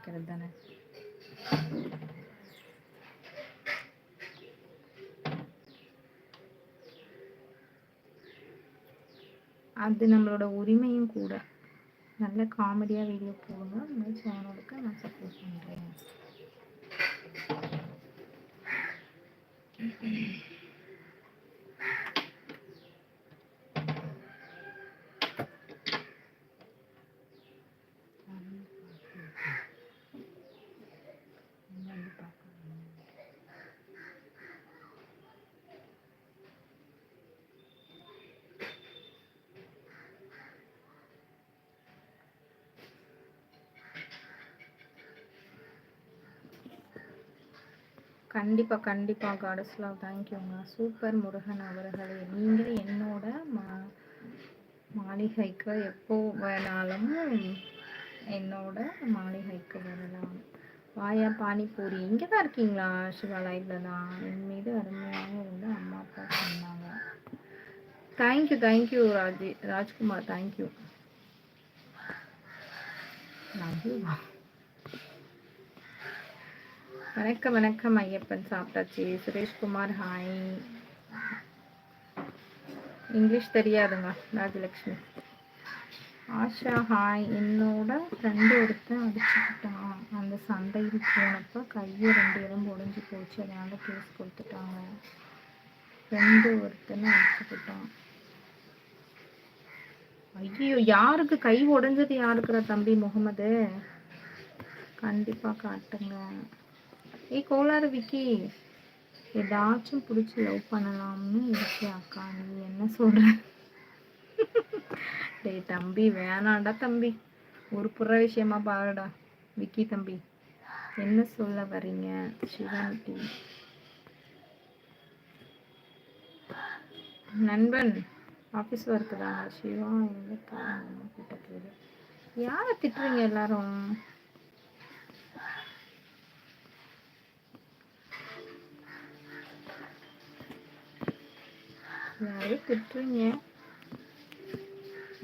நினைக்கிறது தானே? அது நம்மளோட உரிமையும் கூட. நல்ல காமெடியாக வீடியோ போடுங்க அந்த மாதிரி சேனலுக்கு நான் சப்போர்ட் பண்ணுறேன் கண்டிப்பாக கண்டிப்பாக காடஸ்லாம் தேங்க்யூங்க சூப்பர் முருகன் அவர்களே. நீங்கள் என்னோட மா மாளிகைக்கு எப்போ வேணாலும் என்னோட மாளிகைக்கு வரலாம். வாயா பானிபூரி. இங்கே தான் இருக்கீங்களா சிவா தான்? என் மீது அருமையாக இருந்து அம்மா அப்பா சொன்னாங்க. Thank you thank you Raji Rajkumar. Thank you love வணக்கம் வணக்கம் ஐயப்பன் சாப்பிட்டாச்சு. சுரேஷ்குமார் ஹாய் இங்கிலீஷ் தெரியாதுங்க ராஜலக்ஷ்மி. ஆஷா ஹாய் என்னோட ஃப்ரெண்டு ஒருத்தன் அடிச்சுக்கிட்டான். அந்த சண்டையில் போனப்போ கையை ரெண்டு எலும்பு உடஞ்சி போச்சு. அதனால கேஸ் கொடுத்துட்டாங்க. ஃப்ரெண்டு ஒருத்தனை அடிச்சுக்கிட்டான். ஐயோ யாருக்கு கை உடஞ்சது யாருக்குற தம்பி முகமது? கண்டிப்பாக காட்டுங்க. ஏய் கோளாறு விக்கி. ஏதாச்சும் பிடிச்சி லவ் பண்ணலாம்னு இருக்கே அக்கா. நீ என்ன சொல்ற? டேய் தம்பி வேணாண்டா தம்பி. ஒரு புற விஷயமா பாருடா. விக்கி தம்பி என்ன சொல்ல வரீங்க சிவன் டி. நண்பன் ஆஃபீஸ் ஒர்க்கு தான் சிவா எங்க கூட்டத்தில் யாரை திட்டுறீங்க எல்லாரும்? யாரையும் திட்டுறீங்க?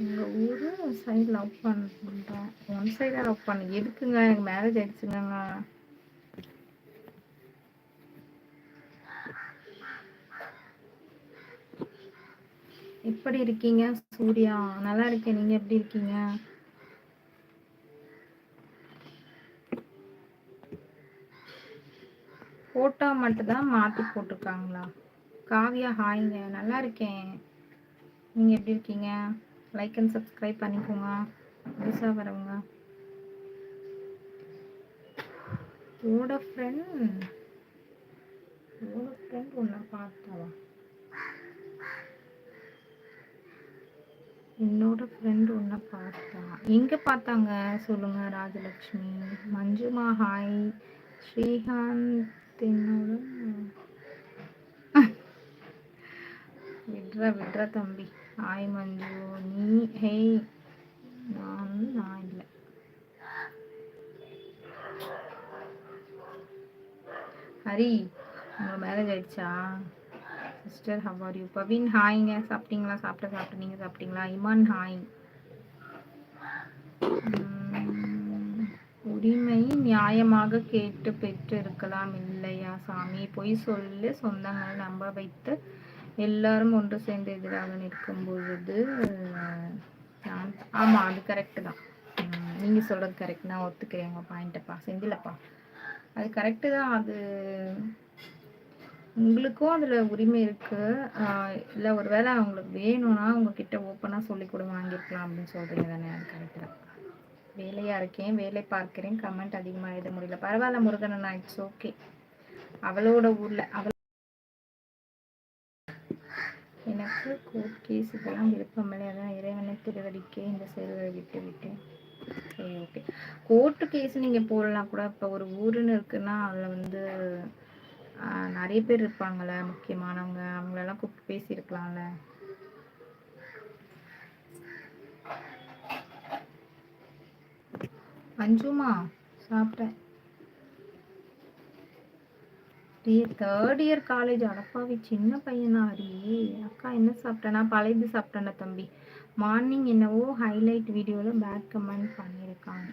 எங்கள் ஊர் சைடு லவ் பண்ணுறேன் ஒன் சைடாக லவ் பண்ண. எதுக்குங்க? எனக்கு மேரேஜ் ஆகிடுச்சுங்க எப்படி இருக்கீங்க சூர்யா? நல்லா இருக்கேன். நீங்க எப்படி இருக்கீங்க? ஃபோட்டோ மட்டும் தான் மாற்றி போட்டிருக்காங்களா? காவியா ஹாய்ங்க நல்லா இருக்கேன். நீங்கள் எப்படி இருக்கீங்க? லைக் அண்ட் சப்ஸ்கிரைப் பண்ணிக்கோங்க. புதுசாக வரவங்க. ஓட ஃப்ரெண்ட் ஓட ஃப்ரெண்ட் ஒன்றா பார்த்தாவா என்னோட ஃப்ரெண்ட் ஒன்றை பார்த்தா. எங்கே பார்த்தாங்க? சொல்லுங்கள் ராஜலக்ஷ்மி மஞ்சுமா ஹாய் ஸ்ரீகாந்த் என்னோட விட்ற விட்ற தம்பி. ஹாய் மஞ்சு நீ ஹேய். நான் நான் இல்லை. ஹரி உங்களை மேரேஜ் ஆயிடுச்சா? Sister how are you Bavin ஹாய்ங்க. சாப்பிட்டீங்களா? சாப்பிட்ட சாப்பிட்டு நீங்கள் சாப்பிட்டீங்களா? இமான் ஹாய். உரிமை நியாயமாக கேட்டு பெற்று இருக்கலாம் இல்லையா சாமி? பொய் சொல்லு சொந்தங்களை நம்ப வைத்து எல்லாரும் ஒன்று சேர்ந்து எதிராக நிற்கும் பொழுது ஆமாம் அது கரெக்டு தான். நீங்கள் சொல்கிறது கரெக்ட் நான் ஒத்துக்கிறேன் உங்கள் பாயிண்ட்டப்பா செந்திலப்பா அது கரெக்டு தான். அது உங்களுக்கும் அதில் உரிமை இருக்குது இல்லை ஒரு வேளை அவங்களுக்கு வேணும்னா உங்ககிட்ட ஓப்பனாக சொல்லி கூட வாங்கியிருக்கலாம் அப்படின்னு சொல்கிறீங்க தானே? அது கரெக்டு தான். வேலையாக இருக்கேன் வேலை பார்க்குறேன். கமெண்ட் அதிகமாக எழுத முடியல. பரவாயில்ல முருகன் இட்ஸ் ஓகே அவளோட ஊரில் அவள் எனக்கு கோர்ட் கேஸ் இதெல்லாம் விருப்பமில்லை அதான் இறைவனை திருவடிக்கே இந்த செயல்களை விட்டு விட்டேன். சரி ஓகே கோர்ட்டு கேஸ் நீங்கள் போடலாம் கூட. இப்போ ஒரு ஊருன்னு இருக்குன்னா அதில் வந்து நிறைய பேர் இருப்பாங்கள்ல முக்கியமானவங்க. அவங்களெல்லாம் கூப்பிட்டு பேசியிருக்கலாம்ல. அஞ்சுமா சாப்பிட்டேன். தேர்ட் இயர் காலேஜ் அடப்பாவி சின்ன பையனா ஹரி அக்கா என்ன சாப்பிட்டேன்னா பழையது சாப்பிட்டேன்னா தம்பி. மார்னிங் என்னவோ ஹைலைட் வீடியோவில் பேட் கமெண்ட் பண்ணியிருக்கான்.